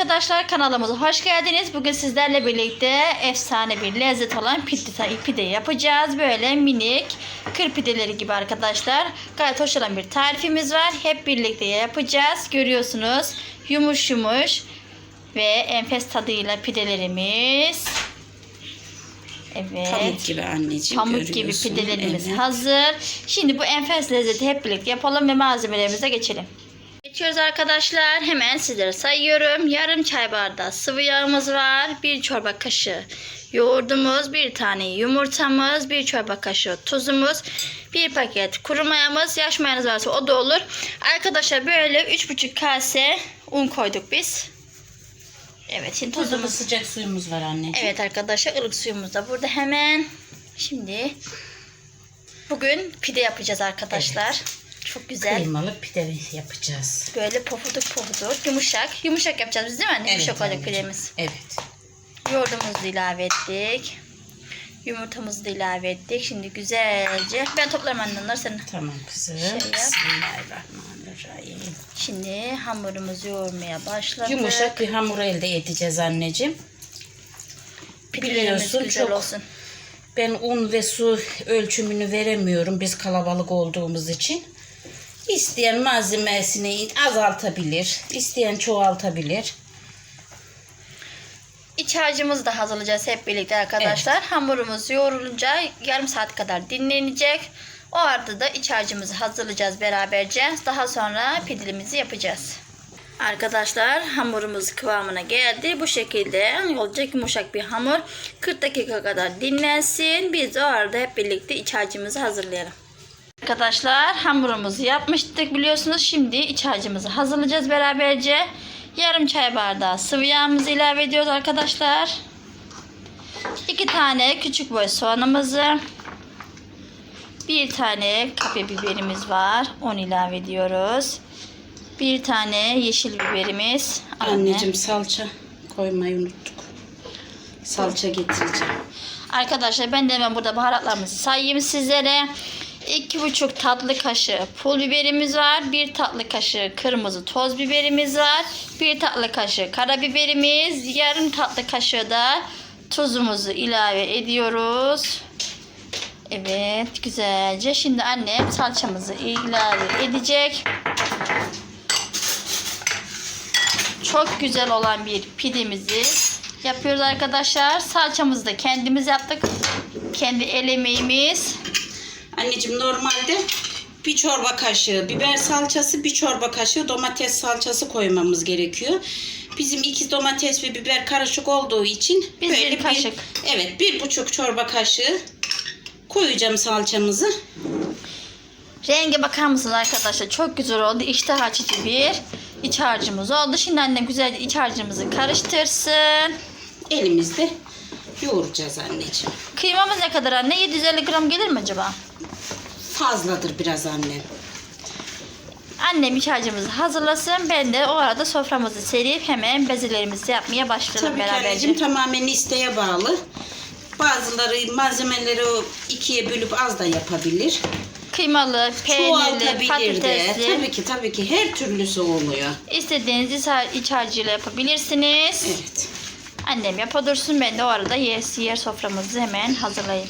arkadaşlar kanalımıza hoş geldiniz. Bugün sizlerle birlikte efsane bir lezzet olan pide, pide yapacağız. Böyle minik kır pideleri gibi arkadaşlar. Gayet hoş olan bir tarifimiz var. Hep birlikte yapacağız. Görüyorsunuz yumuş yumuş ve enfes tadıyla pidelerimiz. Evet. Pamuk gibi anneciğim Pamuk gibi pidelerimiz Evet. hazır. Şimdi bu enfes lezzeti hep birlikte yapalım ve malzemelerimize geçelim. Geçiyoruz arkadaşlar. Hemen sizlere sayıyorum. Yarım çay bardağı sıvı yağımız var. Bir çorba kaşığı yoğurdumuz, bir tane yumurtamız, bir çorba kaşığı tuzumuz, bir paket kuru mayamız, yaş mayanız varsa o da olur. Arkadaşlar böyle 3,5 kase un koyduk biz. Evet şimdi Tuzumuz tuzumuz sıcak suyumuz var anneciğim. Evet arkadaşlar ılık suyumuz da burada hemen. Şimdi bugün pide yapacağız arkadaşlar. Çok güzel. Kıymalı pide yapacağız. Böyle pofuduk pofuduk yumuşak. Yumuşak yapacağız biz değil mi anne? Yumuşak olacak pidemiz. Evet. Yoğurdumuzu da ilave ettik. Yumurtamızı da ilave ettik. Şimdi güzelce. Ben toplarım anne onları senin. Tamam kızım. Şey yap. Bismillahirrahmanirrahim. Şimdi hamurumuzu yoğurmaya başladık. Yumuşak bir hamur elde edeceğiz anneciğim. Pidelerimiz biliyorsun güzel çok- olsun. Ben un ve su ölçümünü veremiyorum biz kalabalık olduğumuz için. İsteyen malzemesini azaltabilir, isteyen çoğaltabilir. İç harcımızı da hazırlayacağız hep birlikte arkadaşlar. Hamurumuz yoğrulunca yarım saat kadar dinlenecek. O arada da iç harcımızı hazırlayacağız beraberce. Daha sonra pidilimizi yapacağız. Arkadaşlar hamurumuz kıvamına geldi. Bu şekilde olacak yumuşak bir hamur. 40 dakika kadar dinlensin. Biz o arada hep birlikte iç harcımızı hazırlayalım. Arkadaşlar hamurumuzu yapmıştık biliyorsunuz. Şimdi iç harcımızı hazırlayacağız beraberce. Yarım çay bardağı sıvı yağımızı ilave ediyoruz arkadaşlar. İki tane küçük boy soğanımızı. Bir tane kapya biberimiz var. Onu ilave ediyoruz. Bir tane yeşil biberimiz. Anne. Anneciğim salça koymayı unuttuk. Salça getireceğim. Arkadaşlar ben de hemen burada baharatlarımızı sayayım sizlere. 2,5 tatlı kaşığı pul biberimiz var. 1 tatlı kaşığı kırmızı toz biberimiz var. 1 tatlı kaşığı karabiberimiz. Yarım tatlı kaşığı da tuzumuzu ilave ediyoruz. Evet güzelce. Şimdi annem salçamızı ilave edecek. Çok güzel olan bir pidemizi yapıyoruz arkadaşlar. Salçamızı da kendimiz yaptık. Kendi el emeğimiz. Anneciğim normalde bir çorba kaşığı biber salçası, bir çorba kaşığı domates salçası koymamız gerekiyor. Bizim iki domates ve biber karışık olduğu için Biz bir kaşık. evet bir buçuk çorba kaşığı koyacağım salçamızı. Renge bakar mısınız arkadaşlar? Çok güzel oldu. İştah açıcı bir iç harcımız oldu. Şimdi annem güzelce iç harcımızı karıştırsın. Elimizde yoğuracağız anneciğim. Kıymamız ne kadar anne? 750 gram gelir mi acaba? Fazladır biraz annem. Annem iç harcımızı hazırlasın. Ben de o arada soframızı serip hemen bezelerimizi yapmaya başlayalım Tabii beraberce. anneciğim tamamen isteğe bağlı. Bazıları malzemeleri ikiye bölüp az da yapabilir. Kıymalı, peynirli, de. patatesli. Tabii ki tabii ki her türlüsü oluyor. İstediğiniz iç har- iç harcıyla yapabilirsiniz. Evet. Annem yapa dursun. Ben de o arada yer, yer soframızı hemen hazırlayayım.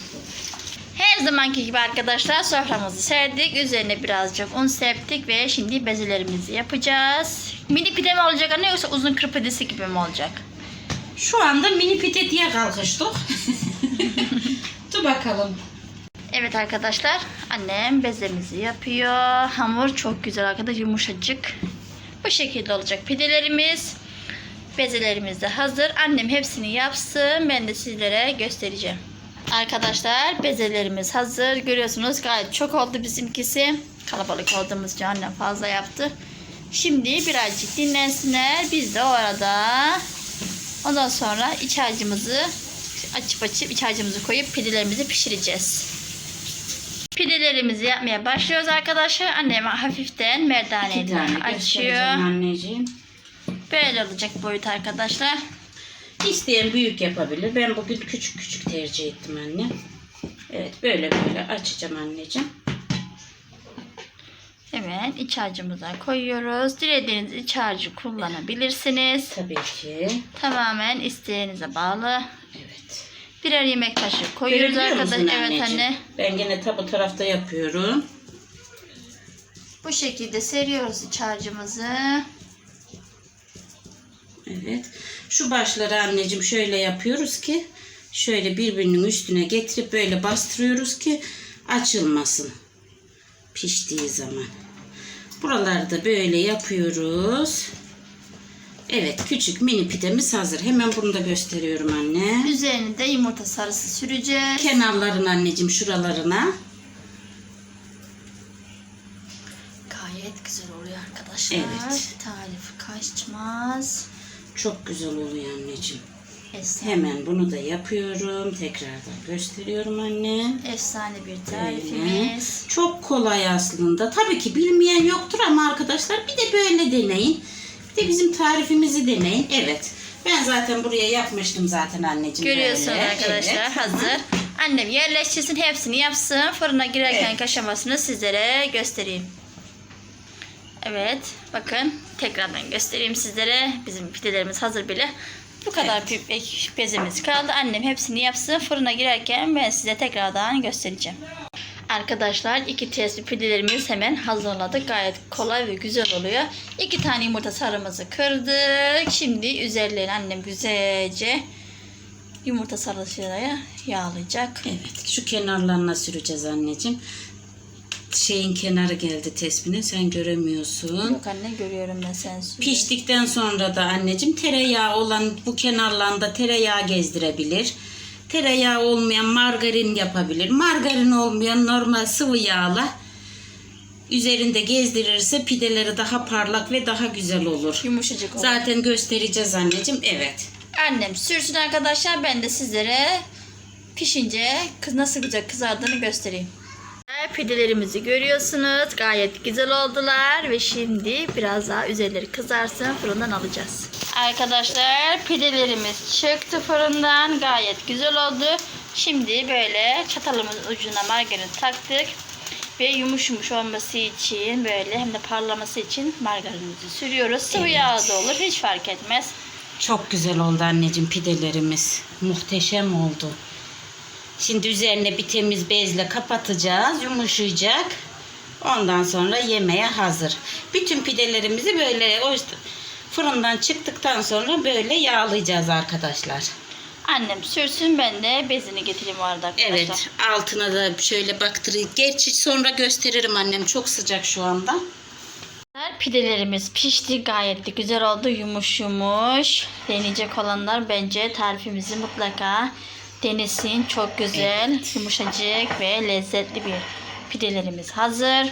Her zamanki gibi arkadaşlar soframızı serdik. Üzerine birazcık un serptik ve şimdi bezelerimizi yapacağız. Mini pide mi olacak anne yoksa uzun kır pidesi gibi mi olacak? Şu anda mini pide diye kalkıştık. Dur bakalım. Evet arkadaşlar annem bezemizi yapıyor. Hamur çok güzel arkadaşlar yumuşacık. Bu şekilde olacak pidelerimiz. Bezelerimiz de hazır. Annem hepsini yapsın. Ben de sizlere göstereceğim. Arkadaşlar bezelerimiz hazır. Görüyorsunuz gayet çok oldu bizimkisi. Kalabalık olduğumuz için annem fazla yaptı. Şimdi birazcık dinlensinler. Biz de o arada ondan sonra iç harcımızı açıp açıp iç harcımızı koyup pidelerimizi pişireceğiz. Pidelerimizi yapmaya başlıyoruz arkadaşlar. Annem hafiften tane açıyor. anneciğim. Böyle olacak boyut arkadaşlar. İsteyen büyük yapabilir. Ben bugün küçük küçük tercih ettim anne. Evet böyle böyle açacağım anneciğim. Evet. Hemen iç harcımıza koyuyoruz. Dilediğiniz iç harcı kullanabilirsiniz. Tabii ki. Tamamen isteğinize bağlı. Evet. Birer yemek kaşığı koyuyoruz arkadaşlar. Evet anne. Ben gene tabu tarafta yapıyorum. Bu şekilde seriyoruz iç harcımızı. Evet. Şu başları anneciğim şöyle yapıyoruz ki şöyle birbirinin üstüne getirip böyle bastırıyoruz ki açılmasın. Piştiği zaman. Buraları da böyle yapıyoruz. Evet küçük mini pidemiz hazır. Hemen bunu da gösteriyorum anne. Üzerine de yumurta sarısı süreceğiz. Kenarlarına anneciğim şuralarına. Gayet güzel oluyor arkadaşlar. Evet. Tarif kaçmaz. Çok güzel oluyor anneciğim. Efsane, Hemen bunu da yapıyorum. Tekrardan gösteriyorum anne. efsane bir tarifimiz. Çok kolay aslında. Tabii ki bilmeyen yoktur ama arkadaşlar bir de böyle deneyin. Bir de bizim tarifimizi deneyin. Evet. Ben zaten buraya yapmıştım zaten anneciğim. Görüyorsunuz böyle. arkadaşlar Evet. hazır. Annem yerleştirsin hepsini yapsın. Fırına girerken Evet. aşamasını sizlere göstereyim. Evet bakın tekrardan göstereyim sizlere. Bizim pidelerimiz hazır bile. Bu kadar ek- bezimiz kaldı. Annem hepsini yapsın. Fırına girerken ben size tekrardan göstereceğim. Arkadaşlar iki testi pidelerimiz hemen hazırladık. Gayet kolay ve güzel oluyor. İki tane yumurta sarımızı kırdık. Şimdi üzerlerine annem güzelce yumurta sarısıyla yağlayacak. Evet. Şu kenarlarına süreceğiz anneciğim. Şeyin kenarı geldi tespine. Sen göremiyorsun. Yok anne görüyorum ben sen sür. Piştikten sonra da anneciğim tereyağı olan bu kenarlarında tereyağı gezdirebilir. Tereyağı olmayan margarin yapabilir. Margarin olmayan normal sıvı yağla üzerinde gezdirirse pideleri daha parlak ve daha güzel olur. Yumuşacık olur. Zaten göstereceğiz anneciğim. Evet. Annem sürsün arkadaşlar. Ben de sizlere pişince kız nasıl güzel kızardığını göstereyim. Pidelerimizi görüyorsunuz. Gayet güzel oldular ve şimdi biraz daha üzerleri kızarsın fırından alacağız. Arkadaşlar pidelerimiz çıktı fırından. Gayet güzel oldu. Şimdi böyle çatalımızın ucuna margarin taktık. Ve yumuş yumuş olması için böyle hem de parlaması için margarinimizi sürüyoruz. Sıvı Evet. yağ da olur hiç fark etmez. Çok güzel oldu anneciğim pidelerimiz. Muhteşem oldu. Şimdi üzerine bir temiz bezle kapatacağız. Yumuşayacak. Ondan sonra yemeğe hazır. Bütün pidelerimizi böyle o fırından çıktıktan sonra böyle yağlayacağız arkadaşlar. Annem sürsün ben de bezini getireyim o arada arkadaşlar. Evet altına da şöyle baktırayım. Gerçi sonra gösteririm annem. Çok sıcak şu anda. Pidelerimiz pişti gayet de güzel oldu yumuş yumuş. Deneyecek olanlar bence tarifimizi mutlaka denesin. Çok güzel yumuşacık ve lezzetli bir pidelerimiz hazır.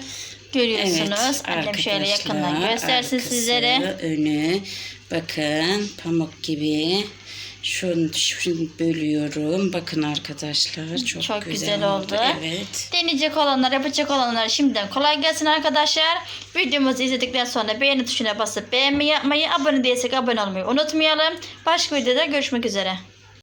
Görüyorsunuz. Annem şöyle yakından göstersin sizlere. Önü bakın pamuk gibi. Şunu, şunu bölüyorum. Bakın arkadaşlar çok, Çok güzel, güzel oldu. Evet. Deneyecek olanlar, yapacak olanlar şimdiden kolay gelsin arkadaşlar. Videomuzu izledikten sonra beğeni tuşuna basıp beğenmeyi yapmayı, abone değilsek abone olmayı unutmayalım. Başka videoda görüşmek üzere.